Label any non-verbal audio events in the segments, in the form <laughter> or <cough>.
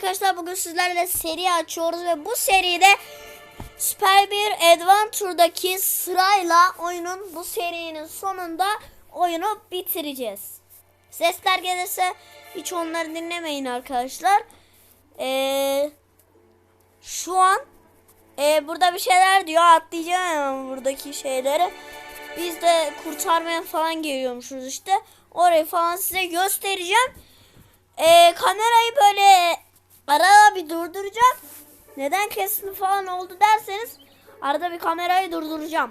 arkadaşlar bugün sizlerle seri açıyoruz ve bu seride Super bir Adventure'daki sırayla oyunun bu serinin sonunda oyunu bitireceğiz. Sesler gelirse hiç onları dinlemeyin arkadaşlar. Ee, şu an e, burada bir şeyler diyor atlayacağım buradaki şeyleri. Biz de kurtarmaya falan geliyormuşuz işte. Orayı falan size göstereceğim. Ee, kamerayı böyle arada bir durduracağım. Neden kesme falan oldu derseniz arada bir kamerayı durduracağım.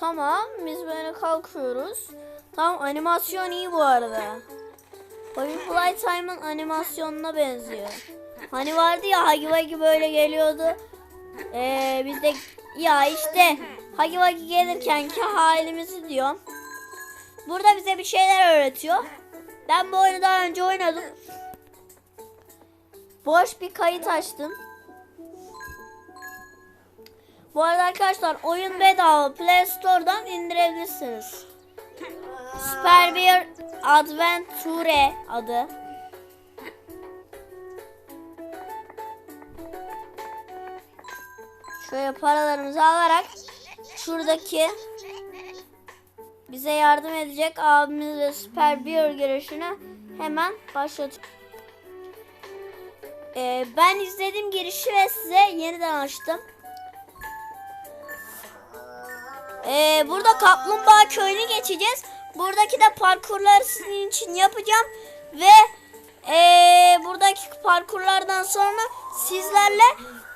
Tamam biz böyle kalkıyoruz. Tamam animasyon iyi bu arada. Butterfly Time'ın animasyonuna benziyor. Hani vardı ya Hagi Wagi böyle geliyordu. Ee, biz de ya işte Hagi Wagi gelirkenki halimizi diyorum. Burada bize bir şeyler öğretiyor. Ben bu oyunu daha önce oynadım. Boş bir kayıt açtım. Bu arada arkadaşlar oyun bedava Play Store'dan indirebilirsiniz. Super bir Adventure adı. Şöyle paralarımızı alarak şuradaki bize yardım edecek abimizle süper bir girişini hemen başlatıyorum. Ee, ben izledim girişi ve size yeniden açtım. Ee, burada Kaplumbağa Köyü'nü geçeceğiz. Buradaki de parkurları sizin için yapacağım. Ve ee, buradaki parkurlardan sonra sizlerle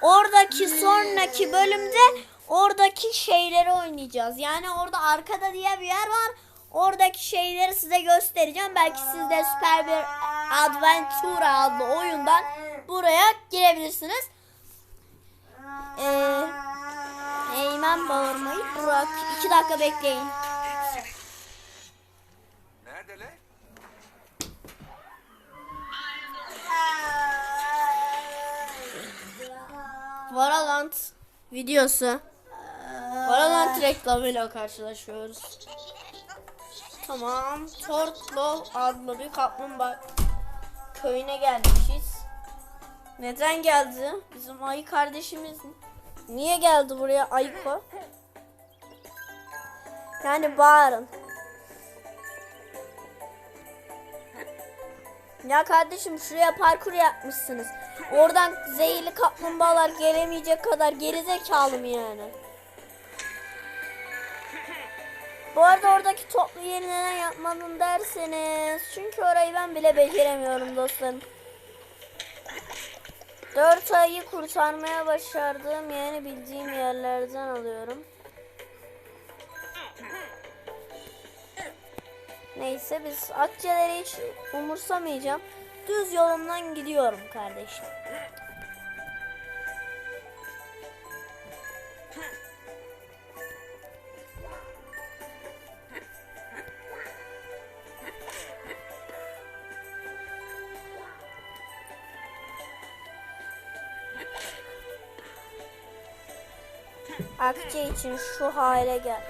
oradaki sonraki bölümde oradaki şeyleri oynayacağız. Yani orada arkada diye bir yer var. Oradaki şeyleri size göstereceğim. Belki siz de Süper bir Adventure adlı oyundan buraya girebilirsiniz. Ee, Eymen bağırmayı bırak. İki dakika bekleyin. Neredeler? Valorant videosu. Valorant reklamıyla karşılaşıyoruz. Tamam. Tortlo adlı bir kaplumbağa köyüne gelmişiz. Neden geldi? Bizim ayı kardeşimiz niye geldi buraya Ayko? Yani bağırın. Ya kardeşim şuraya parkur yapmışsınız. Oradan zehirli kaplumbağalar gelemeyecek kadar gerizekalı mı yani? Bu arada oradaki toplu yeri neden yapmadın derseniz. Çünkü orayı ben bile beceremiyorum dostlarım. 4 ayı kurtarmaya başardığım yani bildiğim yerlerden alıyorum. Neyse biz akçeleri hiç umursamayacağım. Düz yolumdan gidiyorum kardeşim. Akçe için şu hale gel.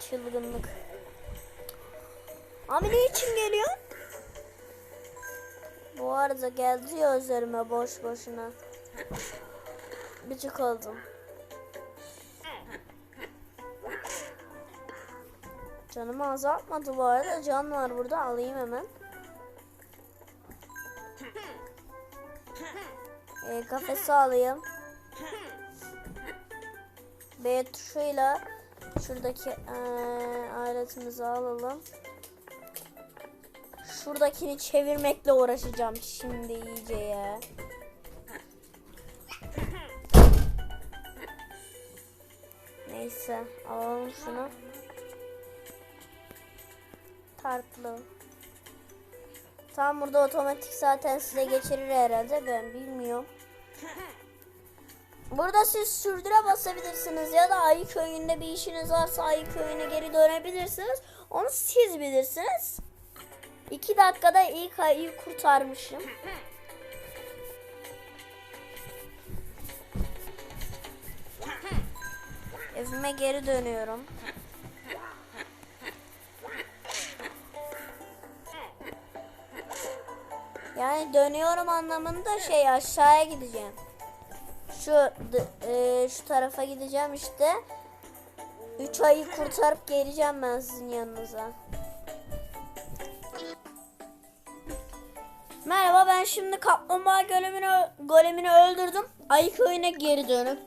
Çılgınlık. Abi ne için geliyor? Bu arada geldi ya üzerime boş boşuna. Gıcık oldum. Canımı azaltmadı bu arada. Can var burada. Alayım hemen. E, kafesi alayım. B tuşuyla şuradaki e, aletimizi alalım. Şuradakini çevirmekle uğraşacağım şimdi iyice ya. Neyse alalım şunu. Tartlı. Tam burada otomatik zaten size geçirir herhalde ben bilmiyorum. Burada siz sürdüre basabilirsiniz ya da Ayı köyünde bir işiniz varsa Ayı köyüne geri dönebilirsiniz. Onu siz bilirsiniz. 2 dakikada ilk ayıyı kurtarmışım. Evime geri dönüyorum. Yani dönüyorum anlamında şey aşağıya gideceğim. Şu e, şu tarafa gideceğim işte. 3 ayı kurtarıp geleceğim ben sizin yanınıza. Merhaba ben şimdi kaplumbağa golemini, golemini öldürdüm. Ayı köyüne geri dönüp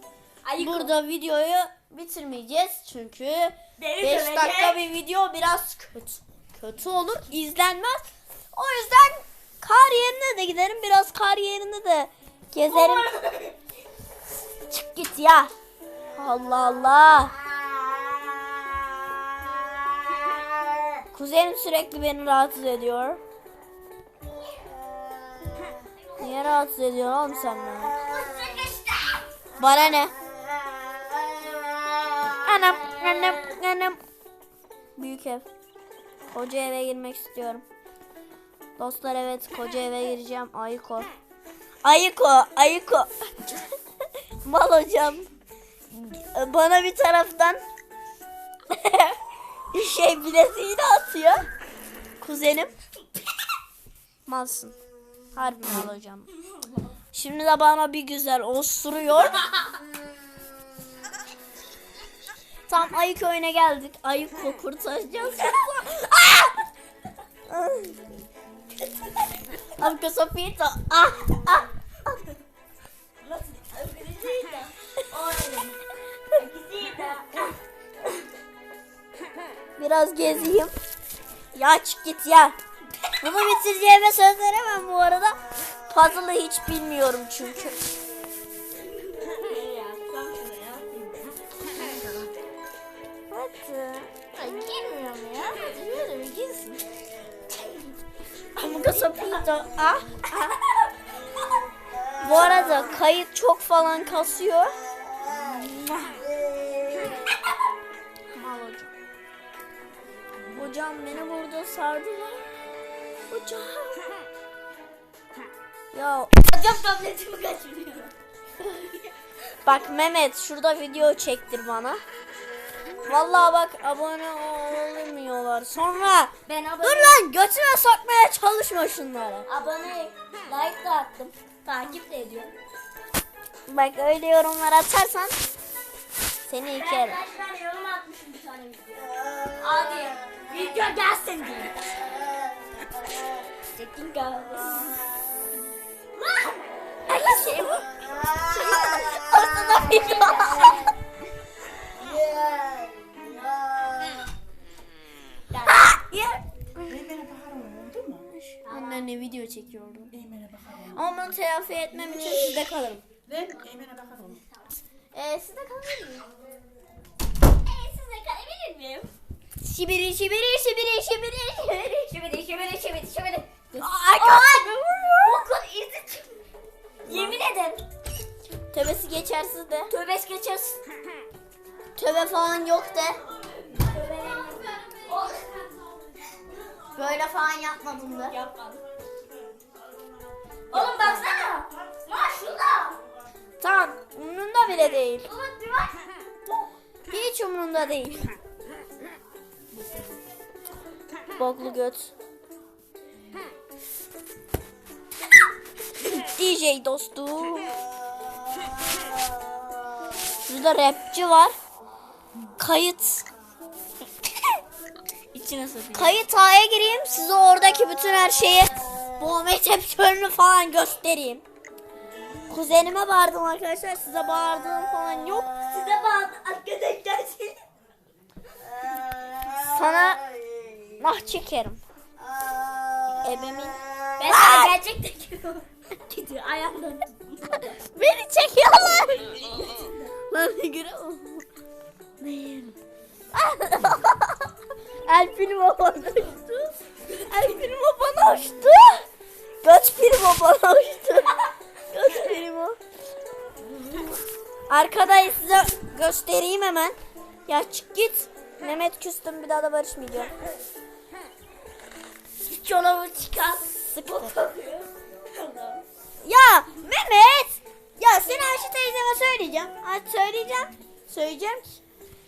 burada videoyu bitirmeyeceğiz çünkü Beni 5 dövecek. dakika bir video biraz kötü. Kötü olur, izlenmez. O yüzden kar yerine de giderim. Biraz kar yerinde de gezerim. <laughs> Çık git ya. Allah Allah. Kuzenim sürekli beni rahatsız ediyor. Niye rahatsız ediyor oğlum sen beni? Bana ne? Anam, anam, anam. Büyük ev. Koca eve girmek istiyorum. Dostlar evet koca eve gireceğim. Ayıko. Ayıko, Ayıko. <laughs> Mal hocam. Bana bir taraftan <laughs> şey bileziğini atıyor. Kuzenim. Malsın. Harbi mal hocam. Şimdi de bana bir güzel osuruyor. Tam ayı köyüne geldik. Ayı kurtaracağız. <laughs> Amca Sofito. Ah, ah. Biraz gezeyim. Ya çık git ya. Bunu bitireceğime söz veremem bu arada. Puzzle'ı hiç bilmiyorum çünkü. Sofito. Ah, ah. Bu arada kayıt çok falan kasıyor. Mal hocam. Hocam beni burada sardılar. Hocam. Ya Hocam tabletimi kaçırıyor. bak Mehmet şurada video çektir bana. Vallahi bak abone olmuyorlar. Sonra Ben abone, dur lan götüme sokmaya çalışma şunları. abone, like da attım. Takip de ediyorum. Bak öyle yorumlar atarsan seni ikerim. Arkadaşlar yorum atmışım bir tane video. Hadi video gelsin diye. Çekin kahvesi. Ay şey bu. Ortada video. Ya. Anneanne video çekiyordum. Hemen bakarım. Ama bunu telafi etmem için sizde kalırım. Lan hemen bakarım. Ee, sizde kalır mıyım? Ee, size kalabilir miyim? Şibiri şibiri şibiri şibiri şibiri. Şibidi şibidi şibidi şibidi. Arkadaşlar Okul izi çık- Yemin ederim. Tövbesi geçersiz de. Tövbe geçeriz. Tövbe falan yok de. Oh. Böyle falan yapmadım da. Yapmadım. Oğlum baksana. Bak şurada. Tamam umrunda bile değil. Ulan bir bak. Hiç umrunda değil. Boklu göt. DJ dostum. Şurada rapçi var. Kayıt. İçine sokayım. Kayıt A'ya gireyim. Size oradaki bütün her şeyi bu tepkilerini falan göstereyim. Kuzenime bağırdım arkadaşlar. Size bağırdığım falan yok. Size bağlı arkadaşlar. Sana nah çekerim. Ebemin. Ben sana gerçekten <laughs> gidiyor ayağımdan. Beni çekiyorlar. Lan ne göre <laughs> El primo bana uçtu. El primo bana uçtu. Göç primo bana uçtu. Göç primo. Arkadayız size göstereyim hemen. Ya çık git. Mehmet küstüm bir daha da barışmayacağım. Çorabı çıkar. Sıkı. Ya Mehmet. Ya seni Ayşe teyzeme söyleyeceğim. Hadi söyleyeceğim. Söyleyeceğim.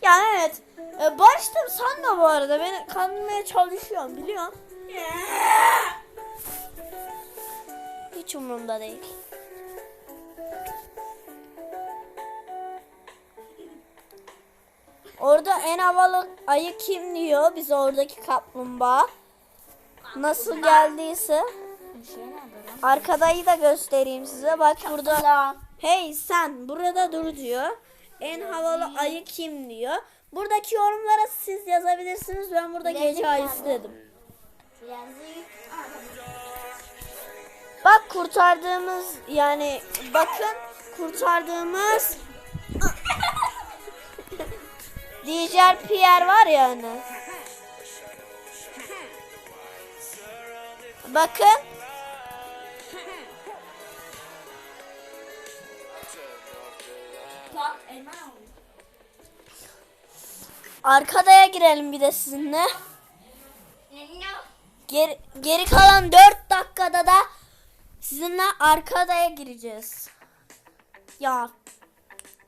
Yani evet. E, barıştım sanma bu arada. Beni kandırmaya çalışıyorsun biliyorsun. Hiç umurumda değil. Orada en havalı ayı kim diyor? Biz oradaki kaplumbağa. Nasıl geldiyse. Şey? Arkadayı da göstereyim size. Bak burada. Hey sen burada dur diyor. En havalı ayı kim diyor. Buradaki yorumlara siz yazabilirsiniz. Ben burada gece ayısı dedim. Birazcık. Bak kurtardığımız yani bakın kurtardığımız Dijer Pierre var ya hani. Bakın arkadaya girelim bir de sizinle. Geri, geri kalan 4 dakikada da sizinle arkadaya gireceğiz. Ya